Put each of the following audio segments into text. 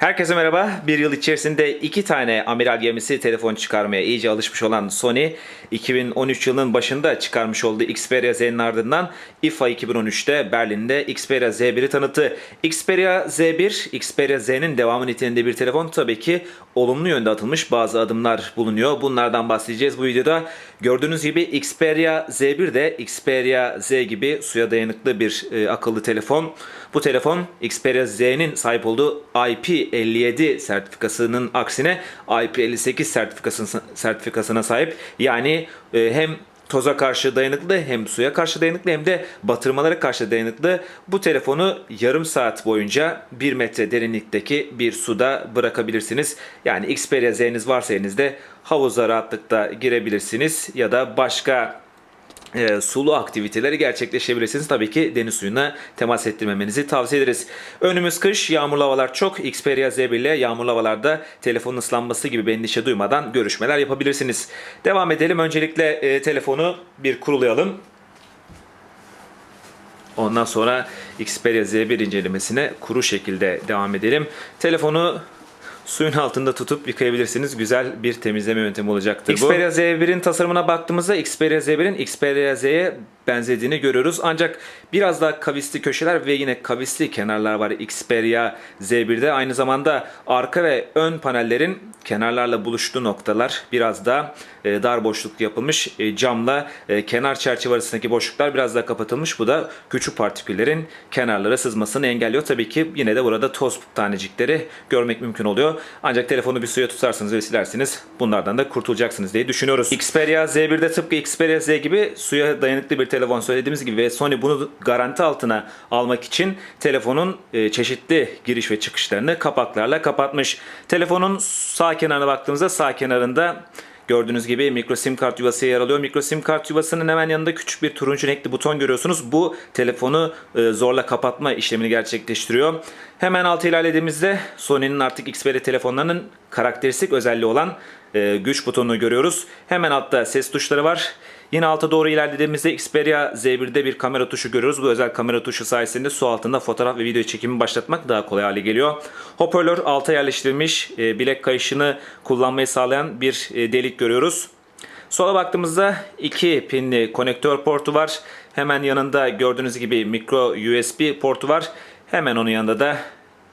Herkese merhaba. Bir yıl içerisinde iki tane amiral gemisi telefon çıkarmaya iyice alışmış olan Sony, 2013 yılının başında çıkarmış olduğu Xperia Z'nin ardından IFA 2013'te Berlin'de Xperia Z1'i tanıttı. Xperia Z1, Xperia Z'nin devamı niteliğinde bir telefon tabii ki olumlu yönde atılmış bazı adımlar bulunuyor. Bunlardan bahsedeceğiz bu videoda. Gördüğünüz gibi Xperia Z1 de Xperia Z gibi suya dayanıklı bir e, akıllı telefon. Bu telefon Xperia Z'nin sahip olduğu IP57 sertifikasının aksine IP58 sertifikasına, sahip. Yani e, hem toza karşı dayanıklı hem suya karşı dayanıklı hem de batırmalara karşı dayanıklı. Bu telefonu yarım saat boyunca 1 metre derinlikteki bir suda bırakabilirsiniz. Yani Xperia Z'niz varsa elinizde havuza rahatlıkla girebilirsiniz ya da başka e, sulu aktiviteleri gerçekleşebilirsiniz. Tabii ki deniz suyuna temas ettirmemenizi tavsiye ederiz. Önümüz kış, yağmurlu havalar çok. Xperia Z1 ile yağmurlu havalarda telefonun ıslanması gibi bir endişe duymadan görüşmeler yapabilirsiniz. Devam edelim. Öncelikle e, telefonu bir kurulayalım. Ondan sonra Xperia Z1 incelemesine kuru şekilde devam edelim. Telefonu suyun altında tutup yıkayabilirsiniz. Güzel bir temizleme yöntemi olacaktır bu. Xperia Z1'in tasarımına baktığımızda Xperia Z1'in Xperia Z'ye benzediğini görüyoruz. Ancak biraz daha kavisli köşeler ve yine kavisli kenarlar var Xperia Z1'de. Aynı zamanda arka ve ön panellerin kenarlarla buluştuğu noktalar biraz daha e, dar boşluk yapılmış. E, camla e, kenar çerçeve arasındaki boşluklar biraz daha kapatılmış. Bu da küçük partiküllerin kenarlara sızmasını engelliyor. Tabii ki yine de burada toz tanecikleri görmek mümkün oluyor. Ancak telefonu bir suya tutarsınız ve silersiniz. Bunlardan da kurtulacaksınız diye düşünüyoruz. Xperia Z1'de tıpkı Xperia Z gibi suya dayanıklı bir telefon söylediğimiz gibi ve Sony bunu garanti altına almak için telefonun e, çeşitli giriş ve çıkışlarını kapaklarla kapatmış. Telefonun sağ kenarına baktığımızda sağ kenarında Gördüğünüz gibi micro sim kart yuvası yer alıyor. Micro sim kart yuvasının hemen yanında küçük bir turuncu renkli buton görüyorsunuz. Bu telefonu e, zorla kapatma işlemini gerçekleştiriyor. Hemen altı ilerlediğimizde Sony'nin artık Xperia telefonlarının karakteristik özelliği olan e, güç butonunu görüyoruz. Hemen altta ses tuşları var. Yine alta doğru ilerlediğimizde Xperia Z1'de bir kamera tuşu görüyoruz. Bu özel kamera tuşu sayesinde su altında fotoğraf ve video çekimi başlatmak daha kolay hale geliyor. Hoparlör alta yerleştirilmiş e, bilek kayışını kullanmayı sağlayan bir e, delik görüyoruz. Sola baktığımızda iki pinli konektör portu var. Hemen yanında gördüğünüz gibi micro USB portu var. Hemen onun yanında da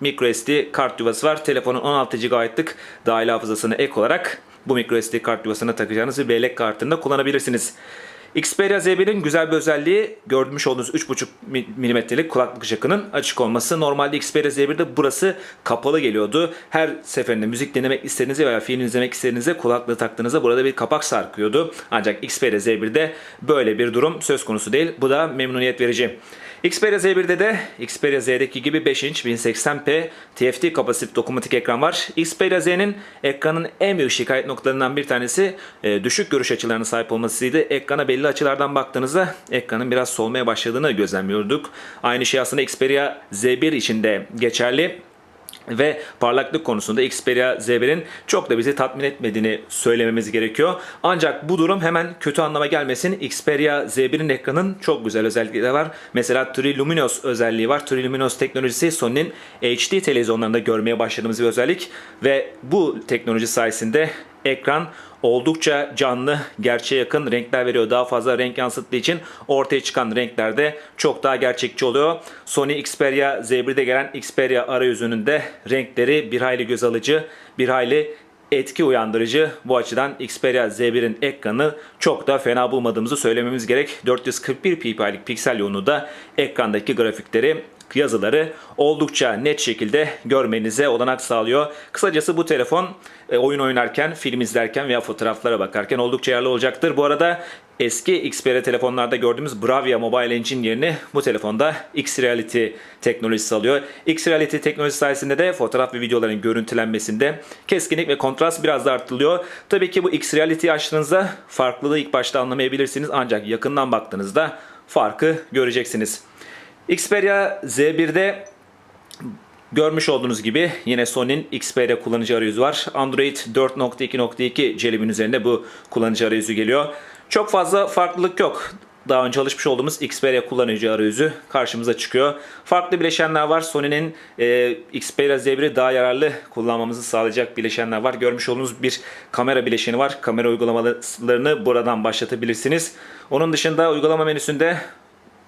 micro SD kart yuvası var. Telefonun 16 GB'lık dahili hafızasını ek olarak bu micro SD kart yuvasına takacağınız bir bellek kartında kullanabilirsiniz. Xperia Z1'in güzel bir özelliği görmüş olduğunuz 3.5 mm'lik kulaklık jackının açık olması. Normalde Xperia Z1'de burası kapalı geliyordu. Her seferinde müzik dinlemek istediğinizde veya film izlemek istediğinizde kulaklığı taktığınızda burada bir kapak sarkıyordu. Ancak Xperia Z1'de böyle bir durum söz konusu değil. Bu da memnuniyet verici. Xperia Z1'de de Xperia Z'deki gibi 5 inç 1080p TFT kapasitif dokunmatik ekran var. Xperia Z'nin ekranın en büyük şikayet noktalarından bir tanesi e, düşük görüş açılarına sahip olmasıydı. Ekrana belli açılardan baktığınızda ekranın biraz solmaya başladığını gözlemliyorduk. Aynı şey aslında Xperia Z1 için de geçerli ve parlaklık konusunda Xperia Z1'in çok da bizi tatmin etmediğini söylememiz gerekiyor. Ancak bu durum hemen kötü anlama gelmesin. Xperia Z1'in ekranın çok güzel özellikleri var. Mesela Triluminos özelliği var. Triluminos teknolojisi Sony'nin HD televizyonlarında görmeye başladığımız bir özellik ve bu teknoloji sayesinde ekran oldukça canlı, gerçeğe yakın renkler veriyor. Daha fazla renk yansıttığı için ortaya çıkan renkler de çok daha gerçekçi oluyor. Sony Xperia Z1'de gelen Xperia arayüzünün de renkleri bir hayli göz alıcı, bir hayli etki uyandırıcı. Bu açıdan Xperia Z1'in ekranı çok da fena bulmadığımızı söylememiz gerek. 441 ppi'lik piksel yoğunluğu da ekrandaki grafikleri yazıları oldukça net şekilde görmenize olanak sağlıyor. Kısacası bu telefon e, oyun oynarken, film izlerken veya fotoğraflara bakarken oldukça yararlı olacaktır. Bu arada eski Xperia telefonlarda gördüğümüz Bravia Mobile Engine yerini bu telefonda X-Reality teknolojisi alıyor. X-Reality teknolojisi sayesinde de fotoğraf ve videoların görüntülenmesinde keskinlik ve kontrast biraz da arttırılıyor. Tabii ki bu X-Reality açtığınızda farklılığı ilk başta anlamayabilirsiniz ancak yakından baktığınızda farkı göreceksiniz. Xperia Z1'de Görmüş olduğunuz gibi yine Sony'nin Xperia kullanıcı arayüzü var. Android 4.2.2 celibin üzerinde bu kullanıcı arayüzü geliyor. Çok fazla farklılık yok. daha önce alışmış olduğumuz Xperia kullanıcı arayüzü karşımıza çıkıyor. Farklı bileşenler var. Sony'nin e, Xperia Z1'i daha yararlı kullanmamızı sağlayacak bileşenler var. Görmüş olduğunuz bir kamera bileşeni var. Kamera uygulamalarını buradan başlatabilirsiniz. Onun dışında uygulama menüsünde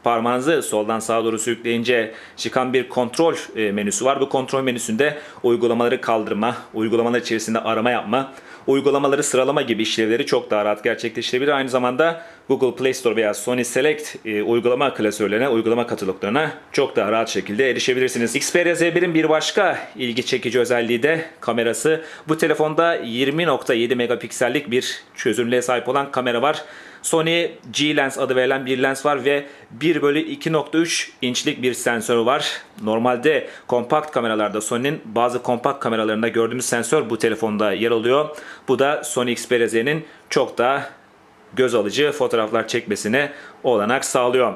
parmağınızı soldan sağa doğru sürükleyince çıkan bir kontrol e, menüsü var. Bu kontrol menüsünde uygulamaları kaldırma, uygulamalar içerisinde arama yapma, uygulamaları sıralama gibi işlevleri çok daha rahat gerçekleştirebilir. Aynı zamanda Google Play Store veya Sony Select e, uygulama klasörlerine, uygulama kataloglarına çok daha rahat şekilde erişebilirsiniz. Xperia Z1'in bir başka ilgi çekici özelliği de kamerası. Bu telefonda 20.7 megapiksellik bir çözünürlüğe sahip olan kamera var. Sony G-Lens adı verilen bir lens var ve 1 bölü 2.3 inçlik bir sensörü var. Normalde kompakt kameralarda Sony'nin bazı kompakt kameralarında gördüğümüz sensör bu telefonda yer alıyor. Bu da Sony Xperia Z'nin çok daha göz alıcı fotoğraflar çekmesine olanak sağlıyor.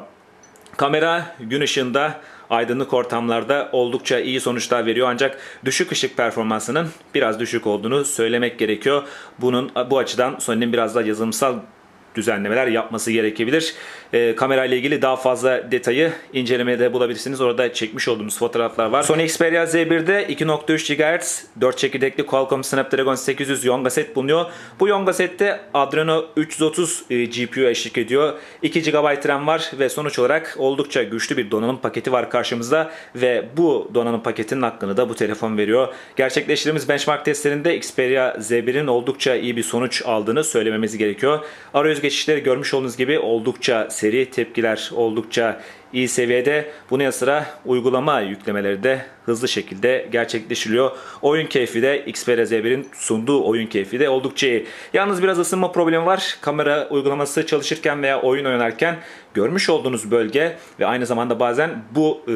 Kamera gün ışığında aydınlık ortamlarda oldukça iyi sonuçlar veriyor ancak düşük ışık performansının biraz düşük olduğunu söylemek gerekiyor. Bunun bu açıdan Sony'nin biraz daha yazılımsal düzenlemeler yapması gerekebilir. E, kamera ile ilgili daha fazla detayı incelemede bulabilirsiniz. Orada çekmiş olduğumuz fotoğraflar var. Sony Xperia Z1'de 2.3 GHz 4 çekirdekli Qualcomm Snapdragon 800 Yonga set bulunuyor. Bu Yonga sette Adreno 330 e, GPU eşlik ediyor. 2 GB RAM var ve sonuç olarak oldukça güçlü bir donanım paketi var karşımızda ve bu donanım paketinin hakkını da bu telefon veriyor. Gerçekleştirdiğimiz benchmark testlerinde Xperia Z1'in oldukça iyi bir sonuç aldığını söylememiz gerekiyor. Arayüz geçişleri görmüş olduğunuz gibi oldukça seri tepkiler oldukça iyi seviyede. Bunun yanı sıra uygulama yüklemeleri de hızlı şekilde gerçekleşiliyor. Oyun keyfi de Xperia Z1'in sunduğu oyun keyfi de oldukça iyi. Yalnız biraz ısınma problemi var. Kamera uygulaması çalışırken veya oyun oynarken görmüş olduğunuz bölge ve aynı zamanda bazen bu e,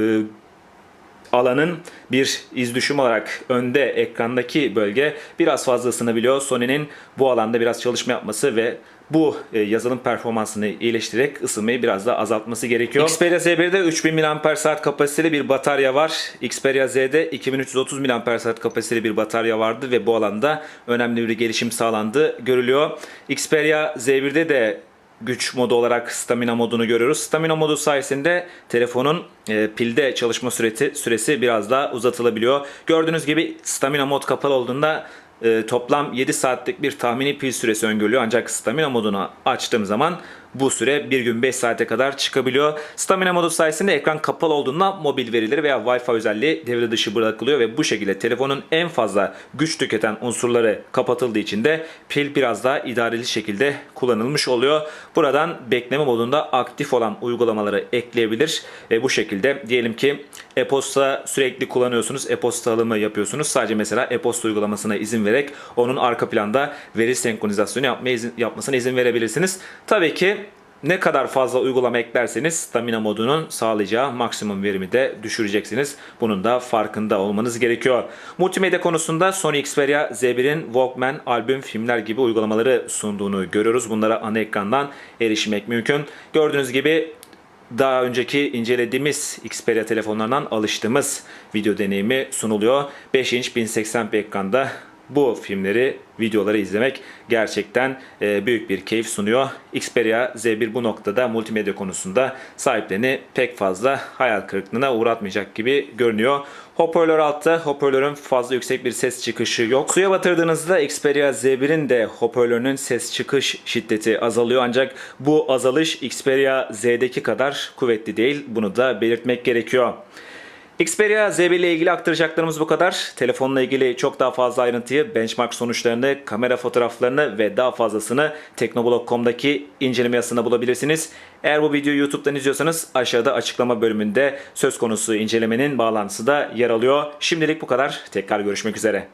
alanın bir iz düşüm olarak önde ekrandaki bölge biraz fazla ısınabiliyor. Sony'nin bu alanda biraz çalışma yapması ve bu e, yazılım performansını iyileştirerek ısınmayı biraz daha azaltması gerekiyor. Xperia Z1'de 3000 mAh kapasiteli bir batarya var. Xperia Z'de 2330 mAh kapasiteli bir batarya vardı ve bu alanda önemli bir gelişim sağlandı görülüyor. Xperia Z1'de de güç modu olarak stamina modunu görüyoruz. Stamina modu sayesinde telefonun e, pilde çalışma süresi, süresi biraz daha uzatılabiliyor. Gördüğünüz gibi stamina mod kapalı olduğunda e, toplam 7 saatlik bir tahmini pil süresi öngörülüyor. Ancak stamina modunu açtığım zaman bu süre 1 gün 5 saate kadar çıkabiliyor. Stamina modu sayesinde ekran kapalı olduğunda mobil verileri veya Wi-Fi özelliği devre dışı bırakılıyor ve bu şekilde telefonun en fazla güç tüketen unsurları kapatıldığı için de pil biraz daha idareli şekilde kullanılmış oluyor. Buradan bekleme modunda aktif olan uygulamaları ekleyebilir ve bu şekilde diyelim ki e-posta sürekli kullanıyorsunuz. E-posta alımı yapıyorsunuz. Sadece mesela e-posta uygulamasına izin vererek onun arka planda veri senkronizasyonu yapmaya izin, yapmasına izin verebilirsiniz. Tabii ki ne kadar fazla uygulama eklerseniz stamina modunun sağlayacağı maksimum verimi de düşüreceksiniz. Bunun da farkında olmanız gerekiyor. Multimedya konusunda Sony Xperia Z1'in Walkman, albüm, filmler gibi uygulamaları sunduğunu görüyoruz. Bunlara ana ekrandan erişmek mümkün. Gördüğünüz gibi daha önceki incelediğimiz Xperia telefonlarından alıştığımız video deneyimi sunuluyor. 5 inç 1080p ekranda bu filmleri, videoları izlemek gerçekten e, büyük bir keyif sunuyor. Xperia Z1 bu noktada multimedya konusunda sahiplerini pek fazla hayal kırıklığına uğratmayacak gibi görünüyor. Hoparlör altta, hoparlörün fazla yüksek bir ses çıkışı yok. Suya batırdığınızda Xperia Z1'in de hoparlörünün ses çıkış şiddeti azalıyor ancak bu azalış Xperia Z'deki kadar kuvvetli değil. Bunu da belirtmek gerekiyor. Xperia Z1 ile ilgili aktaracaklarımız bu kadar. Telefonla ilgili çok daha fazla ayrıntıyı, benchmark sonuçlarını, kamera fotoğraflarını ve daha fazlasını teknoblog.com'daki inceleme yazısında bulabilirsiniz. Eğer bu videoyu YouTube'dan izliyorsanız aşağıda açıklama bölümünde söz konusu incelemenin bağlantısı da yer alıyor. Şimdilik bu kadar. Tekrar görüşmek üzere.